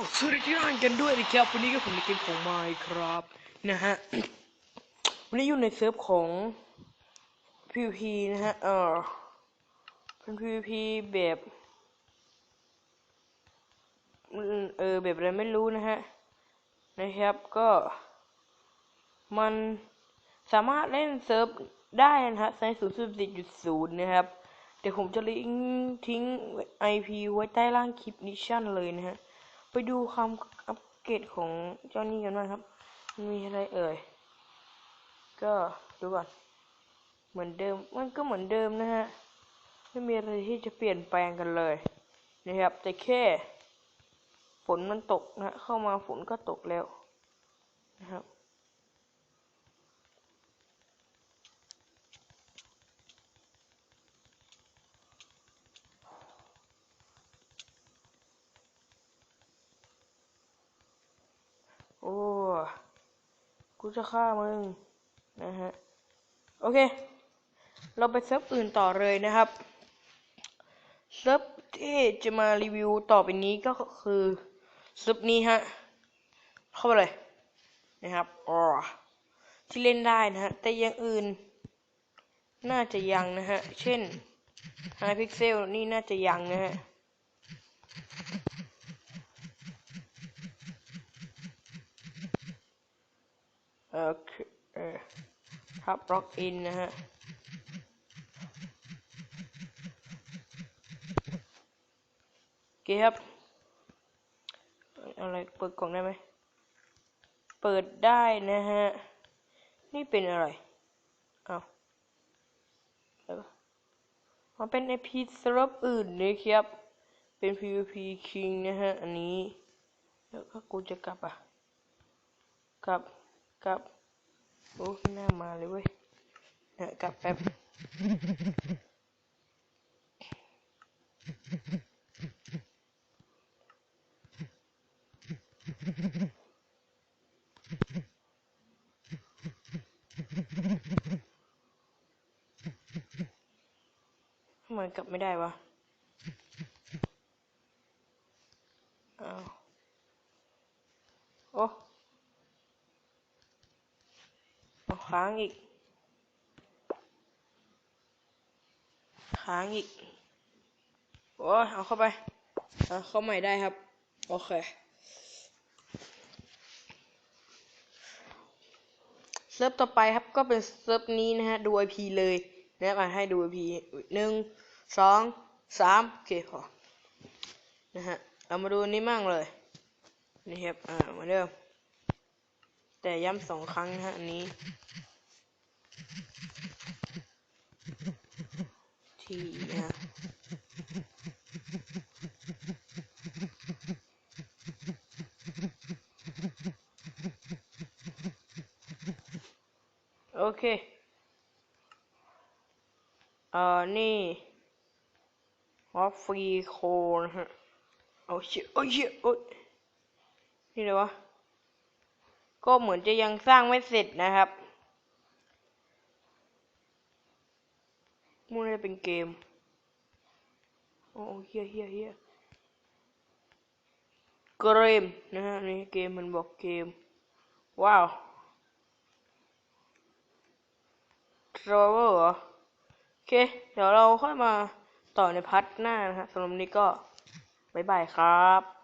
สวัสดีที่ร้านกันด้วยนะครับวันนี้ก็ผมในเกมของไมค์ครับนะฮะวันนี้อยู่ในเซิร์ฟของ PVP นะฮะเออเป็น PVP แบบเออแบบอะไรไม่รู้นะฮะนะครับก็ มันสามารถเล่นเซิร์ฟได้นะฮะในศูนย์สิบจุดศูนย์นะครับเดี๋ยวผมจะลิงก์ทิ้ง IP ไว้ใต้ล่างคลิปนิชั่นเลยนะฮะ ไปดูความอัปเกรดของเจ้านี้กันบ้างครับ มีอะไรเอ่ย ก็ดูก่อน เหมือนเดิม มันก็เหมือนเดิมนะฮะ ไม่มีอะไรที่จะเปลี่ยนแปลงกันเลยนะครับ แต่แค่ ฝนมันตกนะ เข้ามาฝนก็ตกแล้วนะครับ โอ้ กูจะฆ่ามึง นะฮะ โอเค เราไปเซิร์ฟอื่นต่อเลยนะครับ เซิร์ฟที่จะมารีวิวต่อไปนี้ก็คือเซิร์ฟนี้ฮะ เข้าไปเลย นะครับอ๋อที่เล่นได้นะฮะ แต่อยังอื่น น่าจะยังนะฮะ เช่น High Pixel นี่น่าจะยังนะฮะ เออคือเออทับล็อกอินนะฮะเครับอะไรเปิดกล่องได้ไหมเปิดได้นะฮะ นี่เป็นอะไร เอาวมันเป็น IP สำหรับอื่นนะครับ เป็น PVP King นะฮะ อันนี้ แล้วก็กูจะกลับอะ กลับ กลับโอ้หน้ามาเลยเว้ยเนี่ยกลับแป๊บทำไมกลับไม่ได้วะอ้าวโอ้ เอา ค้างอีก ค้างอีก โอ้เอาเข้าไป เอาเข้าใหม่ได้ครับ โอเคเซิร์ฟต่อไปครับก็เป็นเซิร์ฟนี้นะฮะ ดู IP เลยนะครับอะให้ดู IP หนึ่งสองสามโอเคพอนะฮะ เรามาดูนี้มั่งเลย นี่ครับ อ่ามือนเดิม แต่ย้ำสองครั้งนะฮะอันนี้ ทีนะฮะโอเค เอ่อ นี่ฮอฟฟรีโคนะฮะ เอาเชี่ยโอ้ยเชี่ยโอ้ยนี่เลยวะ ก็เหมือนจะยังสร้างไม่เสร็จนะครับมันจะเป็นเกม โอ้เฮียเฮียเฮียเกมนะฮะนี่เกมมันบอกเกม ว้าวทรเวอร์เหรอ โอเค เดี๋ยวเราค่อยมาต่อในพัทหน้านะฮะสำหรับนนี้ก็ บ๊ายบายครับ